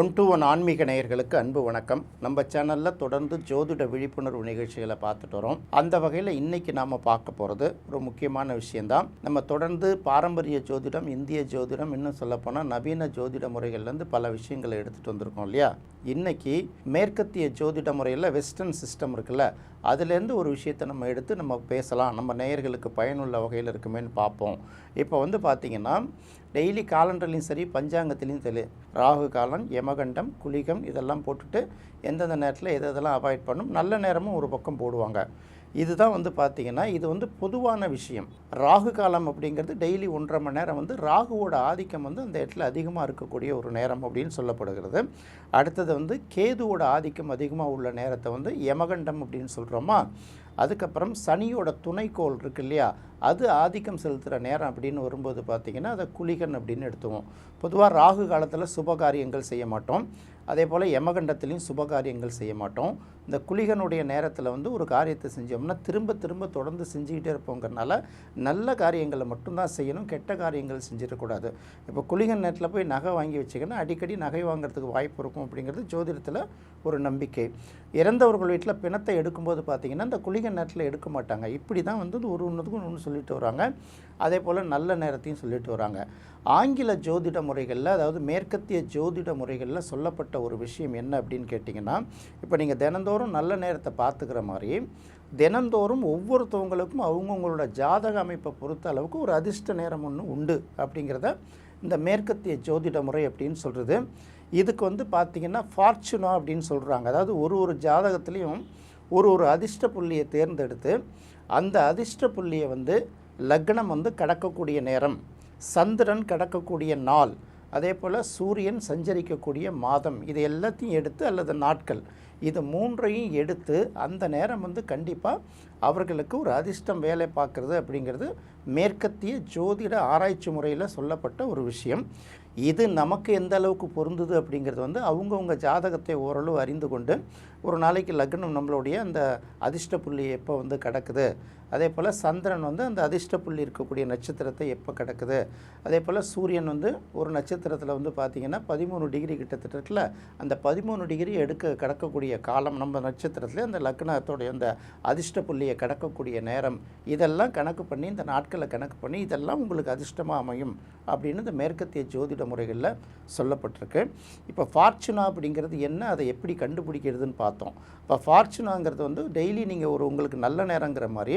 One to one ஆன்மீக நேயர்களுக்கு அன்பு வணக்கம். நம்ம சேனலில் தொடர்ந்து ஜோதிட விழிப்புணர்வு நிகழ்ச்சிகளை பார்த்துட்டு வரோம். அந்த வகையில் இன்னைக்கு நாம் பார்க்க போகிறது ஒரு முக்கியமான விஷயந்தான் நம்ம தொடர்ந்து பாரம்பரிய ஜோதிடம் இந்திய ஜோதிடம் இன்னும் சொல்லப்போனால் நவீன ஜோதிட முறைகள்லேருந்து பல விஷயங்களை எடுத்துகிட்டு வந்திருக்கோம் இல்லையா? இன்னைக்கு மேற்கத்திய ஜோதிட முறையில் வெஸ்டர்ன் சிஸ்டம் இருக்குல்ல அதுலேருந்து ஒரு விஷயத்தை நம்ம எடுத்து நம்ம பேசலாம். நம்ம நேயர்களுக்கு பயனுள்ள வகையில் இருக்குமேன்னு பார்ப்போம். இப்போ வந்து பார்த்திங்கன்னா டெய்லி காலண்டர்லேயும் சரி பஞ்சாங்கத்துலேயும் சரி ராகு காலம் யமகண்டம் குளிகம் இதெல்லாம் போட்டுட்டு எந்தெந்த நேரத்தில் எது எதெல்லாம் அவாய்ட் பண்ணும் நல்ல நேரமும் ஒரு பக்கம் போடுவாங்க. இதுதான் வந்து பார்த்திங்கன்னா இது வந்து பொதுவான விஷயம். ராகு காலம் அப்படிங்கிறது டெய்லி ஒன்றரை மணி நேரம் வந்து ராகுவோட ஆதிக்கம் வந்து அந்த இடத்துல அதிகமாக இருக்கக்கூடிய ஒரு நேரம் அப்படின்னு சொல்லப்படுகிறது. அடுத்தது வந்து கேதுவோட ஆதிக்கம் அதிகமாக உள்ள நேரத்தை வந்து யமகண்டம் அப்படின்னு சொல்கிறோமா அதுக்கப்புறம் சனியோட துணைக்கோள் இருக்கு இல்லையா? அது ஆதிக்கம் செலுத்துகிற நேரம் அப்படின்னு வரும்போது பார்த்திங்கன்னா அதை குளிகன் அப்படின்னு எடுத்துவோம். பொதுவாக ராகு காலத்தில் சுபகாரியங்கள் செய்ய மாட்டோம். அதே போல் யமகண்டத்துலேயும் சுபகாரியங்கள் செய்ய மாட்டோம். இந்த குளிகனுடைய நேரத்தில் வந்து ஒரு காரியத்தை செஞ்சோம்னா திரும்ப திரும்ப தொடர்ந்து செஞ்சுக்கிட்டே இருப்போங்கிறனால நல்ல காரியங்களை மட்டும்தான் செய்யணும் கெட்ட காரியங்கள் செஞ்சிடக்கூடாது இப்போ குளிகன் நேரத்தில் போய் நகை வாங்கி வச்சுக்கன்னா அடிக்கடி நகை வாங்குறதுக்கு வாய்ப்பு இருக்கும் அப்படிங்கிறது ஜோதிடத்தில் ஒரு நம்பிக்கை. இறந்தவர்கள் வீட்டில் பிணத்தை எடுக்கும்போது பார்த்திங்கன்னா இந்த குளிகன் நேரத்தில் எடுக்க மாட்டாங்க. இப்படி தான் வந்து ஒரு ஒன்றுத்துக்கும் ஒன்று சொல்லிட்டு வராங்க. அதே போல் நல்ல நேரத்தையும் சொல்லிட்டு வராங்க. ஆங்கில ஜோதிட முறைகளில் அதாவது மேற்கத்திய ஜோதிட முறைகளில் சொல்லப்பட்ட ஒரு விஷயம் என்ன அப்படின்னு கேட்டிங்கன்னா இப்போ நீங்கள் தினந்தோறும் நல்ல நேரத்தை பார்த்துக்கிற மாதிரி தினந்தோறும் ஒவ்வொருத்தவங்களுக்கும் அவங்கவுங்களோட ஜாதக அமைப்பை பொறுத்த அளவுக்கு ஒரு அதிர்ஷ்ட நேரம் ஒன்று உண்டு அப்படிங்கிறத இந்த மேற்கத்திய ஜோதிட முறை அப்படின்னு சொல்கிறது இதுக்கு வந்து பார்த்திங்கன்னா ஃபார்ச்சுனா அப்படின்னு சொல்கிறாங்க அதாவது ஒரு ஒரு ஜாதகத்துலேயும் ஒரு ஒரு அதிர்ஷ்ட புள்ளியை தேர்ந்தெடுத்து அந்த அதிர்ஷ்ட புள்ளியை வந்து லக்னம் வந்து கடக்கக்கூடிய நேரம். சந்திரன் கடக்கக்கூடிய நாள் அதே போல் சூரியன் சஞ்சரிக்கக்கூடிய மாதம் இது எல்லாத்தையும் எடுத்து அல்லது நாட்கள் இது மூன்றையும் எடுத்து அந்த நேரம் வந்து கண்டிப்பாக அவர்களுக்கு ஒரு அதிர்ஷ்டம் வேலை பார்க்குறது அப்படிங்கிறது மேற்கத்திய ஜோதிட ஆராய்ச்சி முறையில் சொல்லப்பட்ட ஒரு விஷயம். இது நமக்கு எந்த அளவுக்கு பொருந்துது அப்படிங்கிறது வந்து அவங்கவுங்க ஜாதகத்தை ஓரளவு அறிந்து கொண்டு ஒரு நாளைக்கு லக்னம் நம்மளுடைய அந்த அதிர்ஷ்ட புள்ளி எப்போ வந்து கிடக்குது அதே போல் சந்திரன் வந்து அந்த அதிர்ஷ்ட புள்ளி இருக்கக்கூடிய நட்சத்திரத்தை எப்போ கிடக்குது? அதே போல் சூரியன் வந்து ஒரு நட்சத்திரத்தில் வந்து பார்த்திங்கன்னா பதிமூணு டிகிரி கிட்டத்தட்ட இருக்குல்ல அந்த பதிமூணு டிகிரி எடுக்க கிடக்கக்கூடிய காலம் நம்ம நட்சத்திரத்தில் அந்த லக்னத்தோடைய அந்த அதிர்ஷ்ட புள்ளியை கடக்கக்கூடிய நேரம். இதெல்லாம் கணக்கு பண்ணி இந்த நாட்களை கணக்கு பண்ணி இதெல்லாம் உங்களுக்கு அதிர்ஷ்டமாக அமையும் அப்படின்னு இந்த மேற்கத்திய ஜோதிட முறைகளில் சொல்லப்பட்டிருக்கு. இப்போ ஃபார்ச்சுனா அப்படிங்கிறது என்ன? அதை எப்படி கண்டுபிடிக்கிறதுன்னு பார்த்தோம். இப்போ ஃபார்ச்சுனாங்கிறது வந்து டெய்லி நீங்கள் ஒரு உங்களுக்கு நல்ல நேரங்கிற மாதிரி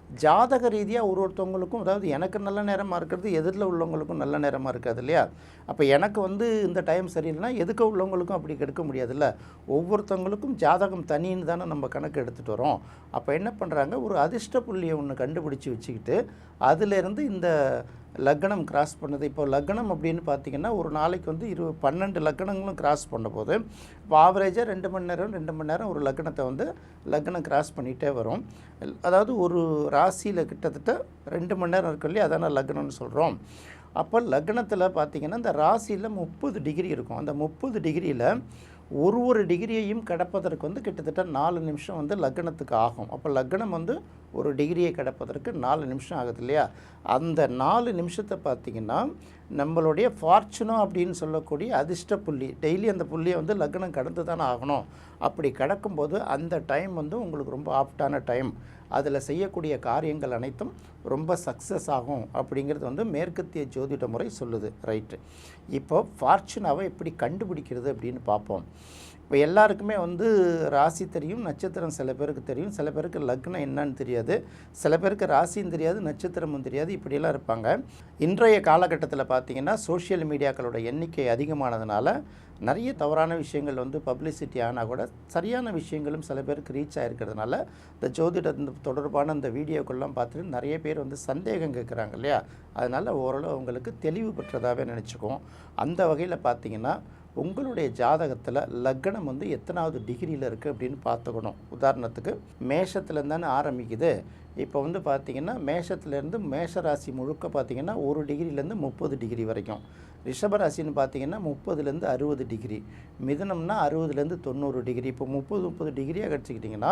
ஜாதக ரீதியாக ஒரு ஒருத்தவங்களுக்கும் அதாவது எனக்கு நல்ல நேரமாக இருக்கிறது எதிரில் உள்ளவங்களுக்கும் நல்ல நேரமாக இருக்காது இல்லையா? அப்போ எனக்கு வந்து இந்த டைம் சரியில்லைனா எதுக்க உள்ளவங்களுக்கும் அப்படி எடுக்க முடியாதுல்ல? ஒவ்வொருத்தவங்களுக்கும் ஜாதகம் தனின்னு தானே நம்ம கணக்கு எடுத்துகிட்டு வரோம். அப்போ என்ன பண்ணுறாங்க ஒரு அதிர்ஷ்ட புள்ளியை ஒன்று கண்டுபிடிச்சி வச்சுக்கிட்டு அதிலேருந்து இந்த லக்னம் கிராஸ் பண்ணுது. இப்போ லக்னம் அப்படின்னு பார்த்தீங்கன்னா ஒரு நாளைக்கு வந்து இரு பன்னெண்டு லக்னங்களும் கிராஸ் பண்ணும்போது இப்போ ஆவரேஜாக ரெண்டு மணி நேரம் ரெண்டு மணி நேரம் ஒரு லக்னத்தை வந்து லக்னம் கிராஸ் பண்ணிகிட்டே வரும். அதாவது ஒரு ராசியில் கிட்டத்தட்ட ரெண்டு மணி நேரம் இருக்கு இல்லையா? அதான லக்னம்னு சொல்கிறோம் அப்போ லக்னத்தில் பார்த்தீங்கன்னா இந்த ராசியில் முப்பது டிகிரி இருக்கும். அந்த முப்பது டிகிரியில் ஒரு ஒரு டிகிரியையும் கிடப்பதற்கு வந்து கிட்டத்தட்ட நாலு நிமிஷம் வந்து லக்னத்துக்கு ஆகும். அப்போ லக்னம் வந்து ஒரு டிகிரியை கிடப்பதற்கு நாலு நிமிஷம் ஆகுது இல்லையா? அந்த நாலு நிமிஷத்தை பார்த்திங்கன்னா நம்மளுடைய ஃபார்ச்சுனோ அப்படின்னு சொல்லக்கூடிய அதிர்ஷ்ட புள்ளி டெய்லி அந்த புள்ளியை வந்து லக்னம் கடந்து தானே ஆகணும். அப்படி கிடக்கும்போது அந்த டைம் வந்து உங்களுக்கு ரொம்ப ஆப்டான டைம். அதில் செய்யக்கூடிய காரியங்கள் அனைத்தும் ரொம்ப சக்ஸஸ் ஆகும் அப்படிங்கிறது வந்து மேற்கத்திய ஜோதிட முறை சொல்லுது. ரைட்டு. இப்போ ஃபார்ச்சுனாவை எப்படி கண்டுபிடிக்கிறது அப்படின்னு பார்ப்போம். இப்போ எல்லாருக்குமே வந்து ராசி தெரியும் நட்சத்திரம் சில பேருக்கு தெரியும். சில பேருக்கு லக்னம் என்னன்னு தெரியாது. சில பேருக்கு ராசியும் தெரியாது நட்சத்திரமும் தெரியாது. இப்படியெல்லாம் இருப்பாங்க. இன்றைய காலகட்டத்தில் பார்த்திங்கன்னா சோஷியல் மீடியாக்களோட எண்ணிக்கை அதிகமானதுனால நிறைய தவறான விஷயங்கள் வந்து பப்ளிசிட்டி ஆனால் கூட சரியான விஷயங்களும் சில பேருக்கு ரீச் ஆகிருக்கிறதுனால இந்த ஜோதிட தொடர்பான அந்த வீடியோக்கள்லாம் பார்த்துட்டு நிறைய பேர் வந்து சந்தேகம் கேட்குறாங்க இல்லையா? அதனால் ஓரளவு அவங்களுக்கு தெளிவு பெற்றதாகவே நினச்சிக்கும் அந்த வகையில் பார்த்திங்கன்னா உங்களுடைய ஜாதகத்தில் லக்னம் வந்து எத்தனாவது டிகிரியில் இருக்குது அப்படின்னு பார்த்துக்கணும். உதாரணத்துக்கு மேஷத்துலேருந்து தானே ஆரம்பிக்குது. இப்போ வந்து பார்த்திங்கன்னா மேஷத்துலேருந்து மேஷ ராசி முழுக்க பார்த்திங்கன்னா ஒரு டிகிரிலேருந்து முப்பது டிகிரி வரைக்கும். ரிஷபராசின்னு பார்த்தீங்கன்னா முப்பதுலேருந்து அறுபது டிகிரி. மிதனம்னா அறுபதுலேருந்து தொண்ணூறு டிகிரி. இப்போ முப்பது முப்பது டிகிரியாக கிடச்சிக்கிட்டிங்கன்னா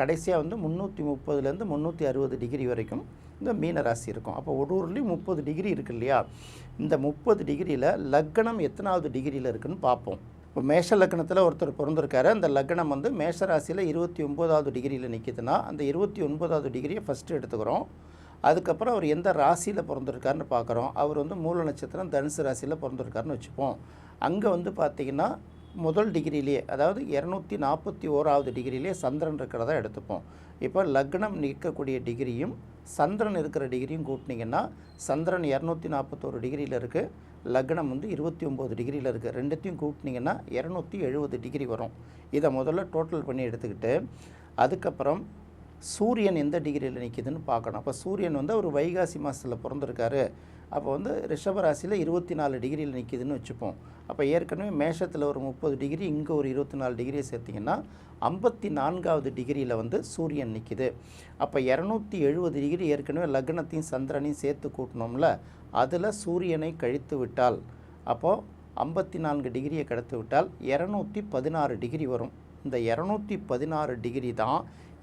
கடைசியாக வந்து முந்நூற்றி முப்பதுலேருந்து முந்நூற்றி அறுபது டிகிரி வரைக்கும் இந்த மீன ராசி இருக்கும். அப்போ ஒரு ஊர்லேயும் முப்பது டிகிரி இருக்கு இல்லையா? இந்த முப்பது டிகிரியில் லக்னம் எத்தனாவது டிகிரியில் இருக்குன்னு பார்ப்போம். இப்போ மேஷ லக்னத்தில் ஒருத்தர் பிறந்திருக்காரு. அந்த லக்னம் வந்து மேஷ ராசியில் இருபத்தி ஒம்போதாவது டிகிரியில் நிற்கிதுன்னா அந்த இருபத்தி ஒன்பதாவது டிகிரியை ஃபஸ்ட்டு எடுத்துக்கிறோம். அதுக்கப்புறம் அவர் எந்த ராசியில் பிறந்திருக்காருன்னு பார்க்குறோம். அவர் வந்து மூல நட்சத்திரம் தனுசு ராசியில் பிறந்திருக்காருன்னு வச்சுப்போம். அங்கே வந்து பார்த்திங்கன்னா முதல் டிகிரிலேயே அதாவது இரநூத்தி நாற்பத்தி ஓராவது டிகிரியிலே சந்திரன் இருக்கிறதா எடுத்துப்போம். இப்போ லக்னம் நிற்கக்கூடிய டிகிரியும் சந்திரன் இருக்கிற டிகிரியும் கூட்டினீங்கன்னா சந்திரன் இரநூத்தி நாற்பத்தோரு டிகிரியில் இருக்குது லக்னம் வந்து இருபத்தி ஒம்பது டிகிரியில் இருக்குது ரெண்டுத்தையும் கூட்டினீங்கன்னா இரநூத்தி எழுபது டிகிரி வரும். இதை முதல்ல டோட்டல் பண்ணி எடுத்துக்கிட்டு அதுக்கப்புறம் சூரியன் எந்த டிகிரியில் நிற்கிதுன்னு பார்க்கணும். அப்போ சூரியன் வந்து அவர் வைகாசி மாதத்தில் பிறந்திருக்காரு. அப்போ வந்து ரிஷபராசியில் இருபத்தி நாலு டிகிரியில் நிற்கிதுன்னு வச்சுப்போம். அப்போ ஏற்கனவே மேஷத்தில் ஒரு முப்பது டிகிரி இங்கே ஒரு இருபத்தி நாலு டிகிரியை சேர்த்திங்கன்னா ஐம்பத்தி நான்காவது டிகிரியில் வந்து சூரியன் நிற்கிது அப்போ இரநூத்தி எழுபது டிகிரி ஏற்கனவே லக்னத்தையும் சந்திரனையும் சேர்த்து கூட்டினோம்ல அதில் சூரியனை கழித்து விட்டால் அப்போது ஐம்பத்தி நான்கு டிகிரியை கடத்து விட்டால் இரநூத்தி பதினாறு டிகிரி வரும். இந்த இரநூத்தி பதினாறு டிகிரி தான்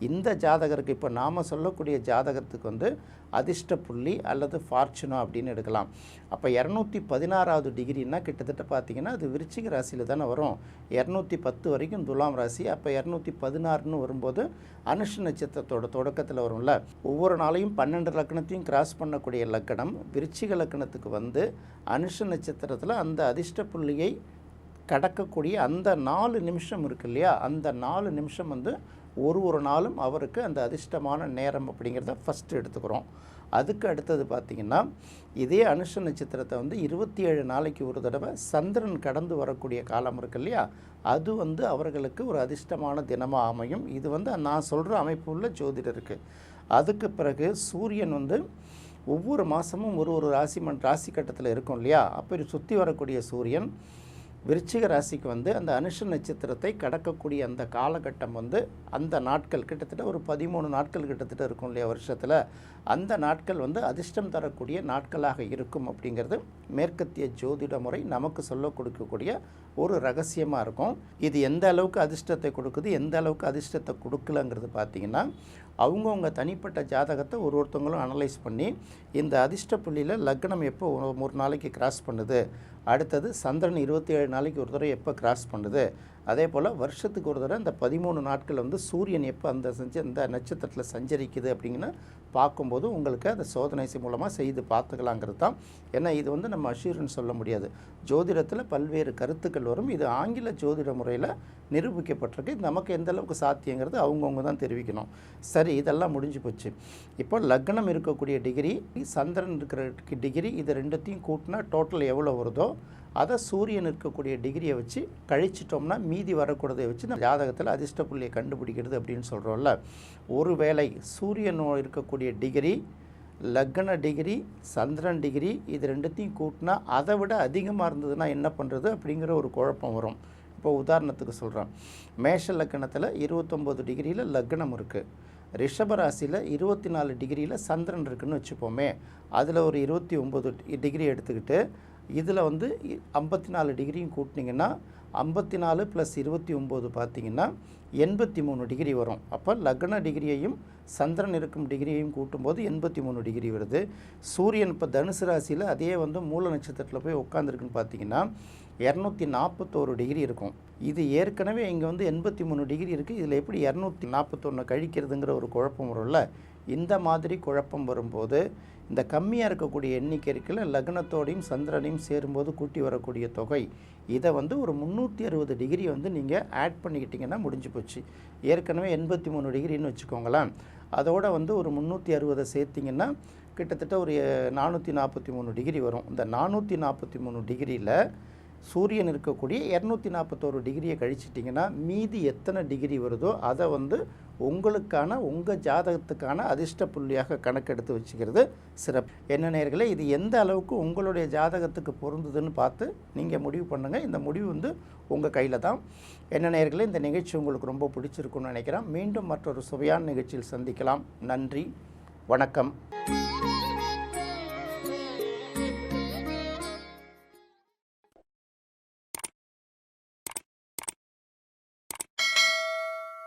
இந்த ஜாதகருக்கு இப்போ நாம் சொல்லக்கூடிய ஜாதகத்துக்கு வந்து அதிர்ஷ்ட புள்ளி அல்லது ஃபார்ச்சுனா அப்படின்னு எடுக்கலாம். அப்போ இரநூத்தி பதினாறாவது டிகிரின்னா கிட்டத்தட்ட பார்த்தீங்கன்னா அது விருச்சிக ராசியில் தானே வரும். இரநூத்தி பத்து வரைக்கும் துலாம் ராசி. அப்போ இரநூத்தி பதினாறுன்னு வரும்போது அனுஷ நட்சத்திரத்தோட தொடக்கத்தில் வரும்ல. ஒவ்வொரு நாளையும் பன்னெண்டு லக்கணத்தையும் கிராஸ் பண்ணக்கூடிய லக்கணம் விருச்சிக லக்கணத்துக்கு வந்து அனுஷ நட்சத்திரத்தில் அந்த அதிர்ஷ்ட புள்ளியை கடக்கக்கூடிய அந்த நாலு நிமிஷம் இருக்கு இல்லையா? அந்த நாலு நிமிஷம் வந்து ஒரு ஒரு நாளும் அவருக்கு அந்த அதிர்ஷ்டமான நேரம் அப்படிங்கிறத ஃபஸ்ட்டு எடுத்துக்கிறோம். அதுக்கு அடுத்தது பார்த்திங்கன்னா இதே அனுஷ நட்சத்திரத்தை வந்து இருபத்தி ஏழு நாளைக்கு ஒரு தடவை சந்திரன் கடந்து வரக்கூடிய காலம் இருக்கு இல்லையா? அது வந்து அவர்களுக்கு ஒரு அதிர்ஷ்டமான தினமாக அமையும். இது வந்து நான் சொல்கிற அமைப்பு உள்ள ஜோதிடருக்கு அதுக்கு பிறகு சூரியன் வந்து ஒவ்வொரு மாதமும் ஒரு ஒரு ராசி மண் ராசி கட்டத்தில் இருக்கும் இல்லையா? அப்போ சுற்றி வரக்கூடிய சூரியன் விருச்சிக ராசிக்கு வந்து அந்த அனுஷ நட்சத்திரத்தை கடக்கக்கூடிய அந்த காலகட்டம் வந்து அந்த நாட்கள் கிட்டத்தட்ட ஒரு பதிமூணு நாட்கள் கிட்டத்தட்ட இருக்கும் இல்லையா வருஷத்தில். அந்த நாட்கள் வந்து அதிர்ஷ்டம் தரக்கூடிய நாட்களாக இருக்கும் அப்படிங்கிறது மேற்கத்திய ஜோதிட முறை நமக்கு சொல்ல கொடுக்கக்கூடிய ஒரு ரகசியமாக இருக்கும். இது எந்த அளவுக்கு அதிர்ஷ்டத்தை கொடுக்குது எந்த அளவுக்கு அதிர்ஷ்டத்தை கொடுக்கலங்கிறது பார்த்தீங்கன்னா அவங்கவுங்க தனிப்பட்ட ஜாதகத்தை ஒரு ஒருத்தவங்களும் அனலைஸ் பண்ணி இந்த அதிர்ஷ்ட புள்ளியில் லக்னம் எப்போ ஒரு- ஒரு நாளைக்கு கிராஸ் பண்ணுது அடுத்தது சந்திரன் இருபத்தி ஏழு நாளைக்கு ஒரு தடவை எப்போ கிராஸ் பண்ணுது? அதே போல் வருஷத்துக்கு ஒரு தடவை இந்த பதிமூணு நாட்கள் வந்து சூரியன் எப்போ அந்த செஞ்சு அந்த நட்சத்திரத்தில் சஞ்சரிக்குது அப்படிங்கன்னா பார்க்கும்போது உங்களுக்கு அதை சோதனை மூலமாக செய்து பார்த்துக்கலாங்கிறது தான். ஏன்னா இது வந்து நம்ம அஷூரன்ஸ் சொல்ல முடியாது. ஜோதிடத்தில் பல்வேறு கருத்துக்கள் வரும். இது ஆங்கில ஜோதிட முறையில் நிரூபிக்கப்பட்டிருக்கு. நமக்கு எந்த அளவுக்கு சாத்தியங்கிறது அவங்கவுங்க தான் தெரிவிக்கணும். சரி இதெல்லாம் முடிஞ்சு போச்சு. இப்போ லக்னம் இருக்கக்கூடிய டிகிரி சந்திரன் இருக்கிற டிகிரி இது ரெண்டுத்தையும் கூட்டினா டோட்டல் எவ்வளோ வருதோ அதை சூரியன் இருக்கக்கூடிய டிகிரியை வச்சு கழிச்சிட்டோம்னா மீதி வரக்கூடதை வச்சு நம்ம ஜாதகத்தில் அதிர்ஷ்ட புள்ளியை கண்டுபிடிக்கிறது அப்படின்னு சொல்கிறோம்ல ஒருவேளை சூரியன் இருக்கக்கூடிய டிகிரி லக்ன டிகிரி சந்திரன் டிகிரி இது ரெண்டுத்தையும் கூட்டினா அதை விட அதிகமாக இருந்ததுன்னா என்ன பண்ணுறது அப்படிங்கிற ஒரு குழப்பம் வரும். இப்போ உதாரணத்துக்கு சொல்கிறேன் மேஷ லக்னத்தில் இருபத்தொம்போது டிகிரியில் லக்னம் இருக்குது ரிஷபராசியில் இருபத்தி நாலு டிகிரியில் சந்திரன் இருக்குன்னு வச்சுப்போமே. அதில் ஒரு இருபத்தி ஒம்பது டிகிரி எடுத்துக்கிட்டு இதில் வந்து ஐம்பத்தி நாலு டிகிரியும் கூட்டினீங்கன்னா ஐம்பத்தி நாலு ப்ளஸ் இருபத்தி ஒம்பது பார்த்தீங்கன்னா எண்பத்தி மூணு டிகிரி வரும். அப்போ லக்ன டிகிரியையும் சந்திரன் இருக்கும் டிகிரியையும் கூட்டும்போது எண்பத்தி மூணு டிகிரி வருது. சூரியன் இப்போ தனுசு ராசியில் அதே வந்து மூல நட்சத்திரத்தில் போய் உட்காந்துருக்குன்னு பார்த்தீங்கன்னா இரநூத்தி நாற்பத்தோரு டிகிரி இருக்கும். இது ஏற்கனவே இங்கே வந்து எண்பத்தி மூணு டிகிரி இருக்குது இதில் எப்படி இரநூத்தி நாற்பத்தொன்று கழிக்கிறதுங்கிற ஒரு குழப்பம் வரும்ல? இந்த மாதிரி குழப்பம் வரும்போது இந்த கம்மியாக இருக்கக்கூடிய எண்ணிக்கை இருக்குல்ல லக்னத்தோடையும் சந்திரனையும் சேரும்போது கூட்டி வரக்கூடிய தொகை இதை வந்து ஒரு முந்நூற்றி அறுபது டிகிரி வந்து நீங்கள் ஆட் பண்ணிக்கிட்டிங்கன்னா முடிஞ்சு போச்சு. ஏற்கனவே எண்பத்தி மூணு டிகிரின்னு வச்சுக்கோங்களேன். அதோட வந்து ஒரு முந்நூற்றி அறுபதை சேர்த்திங்கன்னா கிட்டத்தட்ட ஒரு நானூற்றி நாற்பத்தி மூணு டிகிரி வரும். இந்த நானூற்றி நாற்பத்தி மூணு டிகிரியில் சூரியன் இருக்கக்கூடிய இரநூத்தி நாற்பத்தோரு டிகிரியை கழிச்சிட்டிங்கன்னா மீதி எத்தனை டிகிரி வருதோ அதை வந்து உங்களுக்கான உங்கள் ஜாதகத்துக்கான அதிர்ஷ்ட புள்ளியாக கணக்கெடுத்து வச்சுக்கிறது சிறப்பு. என்ன நேர்களே இது எந்த அளவுக்கு உங்களுடைய ஜாதகத்துக்கு பொருந்துதுன்னு பார்த்து நீங்கள் முடிவு பண்ணுங்கள் இந்த முடிவு வந்து உங்கள் கையில் தான். என்ன நேர்களே இந்த நிகழ்ச்சி உங்களுக்கு ரொம்ப பிடிச்சிருக்குன்னு நினைக்கிறேன். மீண்டும் மற்றொரு சுவையான நிகழ்ச்சியில் சந்திக்கலாம். நன்றி. வணக்கம்.